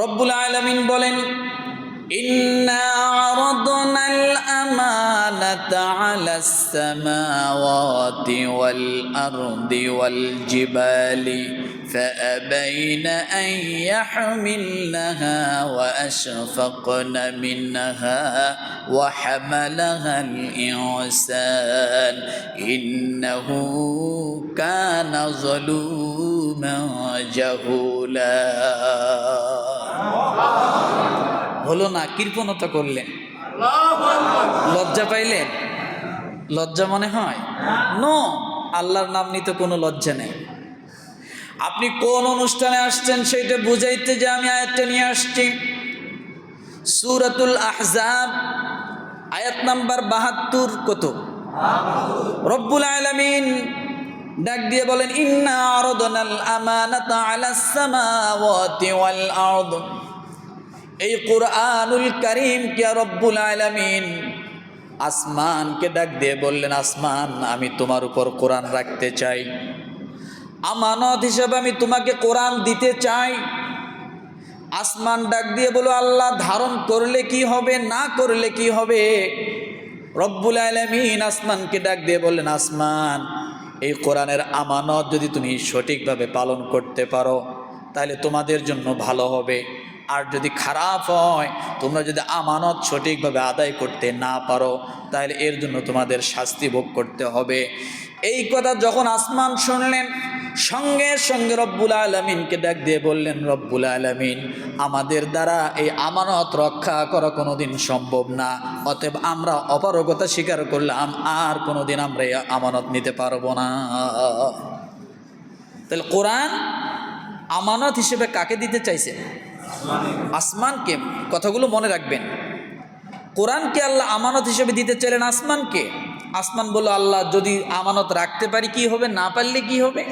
রব্বুল আলমিন বলেন إنا عرضنا الأمانة على السماوات والأرض والجبال فأبين أن يحملنها وأشفقن منها وحملها الإنسان إنه كان ظلوما جهولا. হলো না, কৃপণতা করলেন। লজ্জা পাইলেন? লজ্জা মনে হয়? নো, আল্লাহর নাম নিতে কোনো লজ্জা নেই। আপনি কোন অনুষ্ঠানে আসছেন সেইটা বুঝাইতে যে আমি আয়াতটা নিয়ে আসছি। সুরাতুল আহজাব, আয়াত নাম্বার বাহাত্তর কত? রব্বুল আলামিন ডাক দিয়ে বলেন, ইন্না আরদনাল আমানাতা আলাস সামাওয়াতি এই কোরআনুল রব্বুল আলামিন আসমানকে ডাক দিয়ে বললেন, আসমান, আমি তোমার উপর কোরআন রাখতে চাই। আমানত হিসেবে আমি তোমাকে কোরআন দিতে চাই। আসমান ডাক দিয়ে বলো, আল্লাহ ধারণ করলে কি হবে, না করলে কি হবে? রব্বুল আলমিন আসমানকে ডাক দিয়ে বললেন, আসমান এই কোরআনের আমানত যদি তুমি সঠিকভাবে পালন করতে পারো তাহলে তোমাদের জন্য ভালো হবে। আর যদি খারাপ হয়, তোমরা যদি আমানত সঠিকভাবে আদায় করতে না পারো, তাহলে এর জন্য তোমাদের শাস্তি ভোগ করতে হবে। এই কথা যখন আসমান শুনলেন, সঙ্গে সঙ্গে রব্বুল আলমিনকে ডাক দিয়ে বললেন, রব্বুল আলমিন, আমাদের দ্বারা এই আমানত রক্ষা করা কোনোদিন সম্ভব না। অতএব আমরা অপারগতা স্বীকার করলাম, আর কোনোদিন আমরা এই আমানত নিতে পারব না। তাহলে কোরআন আমানত হিসেবে কাকে দিতে চাইছে? আসমানকে, কথাগুলো মনে রাখবেন। কোরআনকে আল্লাহ আমানত হিসেবে দিতে চাইলেন আসমানকে। আসমান বলল, আল্লাহ, যদি আমানত রাখতে পারি কি হবে? না পারলে কি হবে?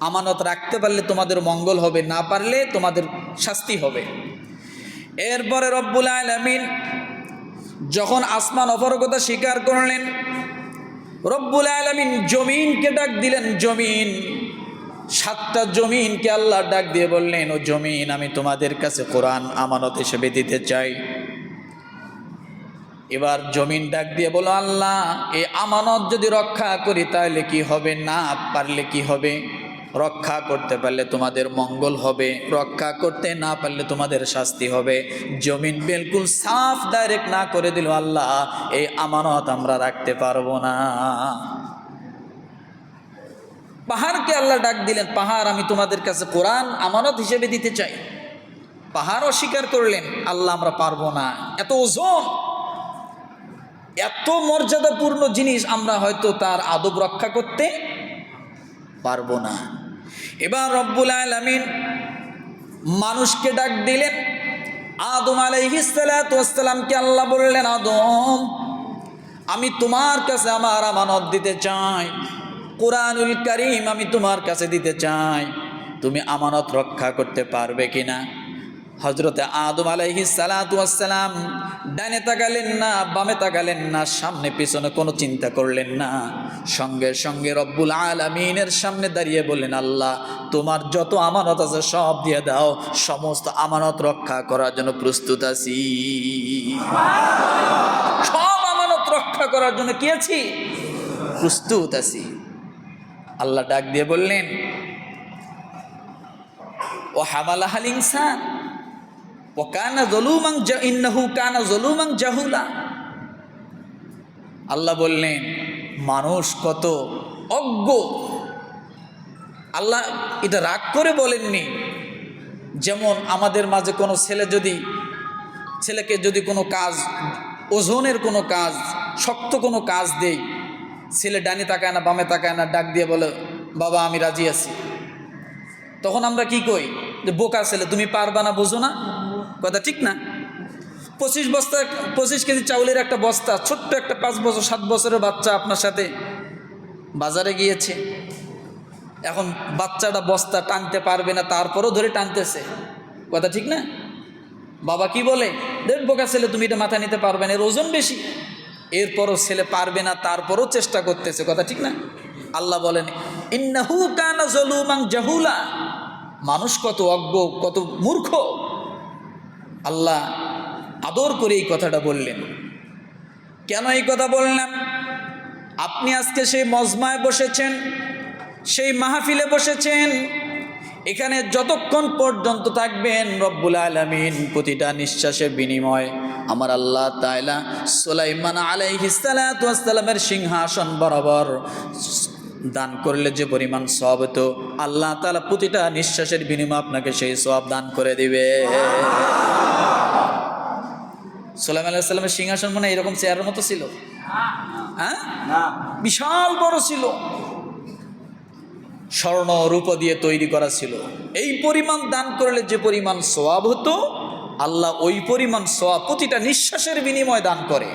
আমানত রাখতে পারলে তোমাদের মঙ্গল হবে, না পারলে তোমাদের শাস্তি হবে। এরপরে রব্বুল আলমিন যখন আসমান অপরগতা স্বীকার করলেন, রব্বুল আলমিন জমিনকে ডাক দিলেন, জমিন। সাতটা জমিনকে আল্লাহ ডাক দিয়ে বললেন, ও জমিন, আমি তোমাদের কাছে কোরআন আমানত হিসেবে দিতে চাই। এবার জমিন ডাক দিয়ে বলো, আল্লাহ, এই আমানত যদি রক্ষা করি তাহলে কি হবে? না পারলে কি হবে? রক্ষা করতে পারলে তোমাদের মঙ্গল হবে, রক্ষা করতে না পারলে তোমাদের শাস্তি হবে। জমিন বিলকুল সাফ, ডাইরেক্ট না করে দিল, আল্লাহ, এই আমানত আমরা রাখতে পারব না। পাহাড়কে আল্লাহ ডাক দিলেন, পাহাড়, আমি তোমাদের কাছে কোরআন আমানত হিসেবে দিতে চাই। পাহাড় অস্বীকার করলেন, আল্লাহ, আমরা পারব না। এত ওজন, এত মর্যাদাপূর্ণ জিনিস আমরা হয়তো তার আদব রক্ষা করতে পারব না। এবার রব্বুল আলমিন মানুষকে ডাক দিলেন, আদম আলাইহিসালামকে আল্লাহ বললেন, আদম, আমি তোমার কাছে আমার আমানত দিতে চাই। কোরআনুল করিম আমি তোমার কাছে দিতে চাই। তুমি আমানত রক্ষা করতে পারবে কিনা? হজরতে আদম আলাইহি সালাতাম ডানে তাকালেন না, বামে তাকালেন না, সামনে পিছনে কোনো চিন্তা করলেন না। সঙ্গে সঙ্গে রব্বুল আলমিনের সামনে দাঁড়িয়ে বললেন, আল্লাহ, তোমার যত আমানত আছে সব দিয়ে দাও, সমস্ত আমানত রক্ষা করার জন্য প্রস্তুত আছি। সব আমানত রক্ষা করার জন্য কি আছি? প্রস্তুত আছি। আল্লাহ ডাক দিয়ে বললেন, ও হামালা হাল ইনসান, ও কানা জলুমাং ইন্নাহু কানা জলুমাং জাহুলা। আল্লাহ বললেন, মানুষ কত অজ্ঞ। আল্লাহ এটা রাগ করে বলেননি, যেমন আমাদের মাঝে কোনো ছেলে যদি, ছেলেকে যদি কোনো কাজ, ওজনের কোনো কাজ, শক্ত কোনো কাজ দেই ছেলে ডানি তাকায় না, বামে তাকায় না, ডাক দিয়ে বলে, বাবা, আমি রাজি আছি। তখন আমরা কি কই? যে বোকা ছেলে, তুমি পারবা না, বোঝো না? কথা ঠিক না? পঁচিশ বস্তা, পঁচিশ কেজি চাউলের একটা বস্তা, ছোট্ট একটা পাঁচ বছর, সাত বছরের বাচ্চা আপনার সাথে বাজারে গিয়েছে। এখন বাচ্চাটা বস্তা টানতে পারবে না, তারপরও ধরে টানতেছে। কথা ঠিক না? বাবা কি বলে? দেখ বোকা ছেলে, তুমি এটা মাথা নিতে পারবে না, এর ওজন বেশি। এরপরও ছেলে পারবে না, তারপরও চেষ্টা করতেছে, কথা ঠিক না? আল্লাহ বলেন, ইন্নাহু কানা জলুমাং জাহুলা। মানুষ কত অজ্ঞ, কত মূর্খ। আল্লাহ আদর করে এই কথাটা বললেন। কেন এই কথা বললাম? আপনি আজকে সেই মজমায় বসেছেন, সেই মাহফিলে বসেছেন এখানে যতক্ষণ পর্যন্ত থাকবেন রব্বুল আলমিন প্রতিটা নিঃশ্বাসের বিনিময়। আমার আল্লাহ তাইলা সোলাইমান আলাইহিসালামের সিংহাসন বরাবর দান করলে যে পরিমাণ সব হতো আল্লাহ তালা প্রতিটা নিঃশ্বাসের বিনিময় আপনাকে সেই সব দান করে দিবে। সোলাইম আলাইসাল্লামের সিংহাসন মানে এরকম চেয়ারের মতো ছিল? হ্যাঁ? বিশাল বড় ছিল। স্বর্ণ রূপ দিয়ে তৈরি করা ছিল। এই পরিমাণ দান করলে যে পরিমাণ সোয়াব হতো, আল্লাহ ওই পরিমাণ সোয়াব প্রতিটা নিঃশ্বাসের বিনিময় দান করে।